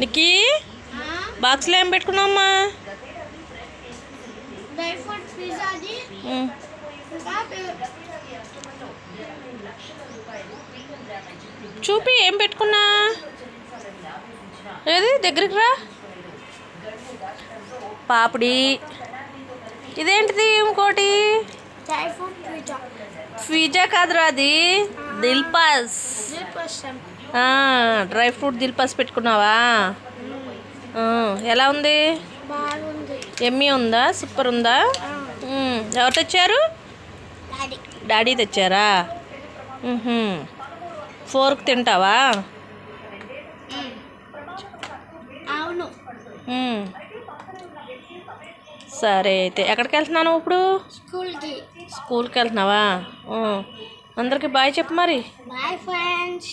నిక్కి? బాక్స్లో ఏం పెట్టుకున్నావమ్మా? Dry fruit పిజ్జాది ఉమ్, ఇంకా పి- చూపి ఏం పెట్టుకున్నా? ఏది? దగ్గరికి రా. పాపిడి. ఇదేంటిది ఇంకోటి? పిజ్జా. కాదురా అది. దిల్పాస్. డ్రై ఫ్రూట్ దిల్పాస్ పెట్టుకున్నావా? ఎలా ఉంది? ఎమ్మీ ఉందా? సూపర్ ఉందా? ఎవరు తెచ్చారు? డాడీ. తెచ్చారా? ఫోర్క్ తింటావా? అవును. సరే అయితే. ఎక్కడికి వెళ్తున్నాను ఇప్పుడు? స్కూల్కి. స్కూల్కి వెళ్తున్నావా. అందరికీ బాయ్ చెప్పు మరి బాయ్ ఫ్రెండ్స్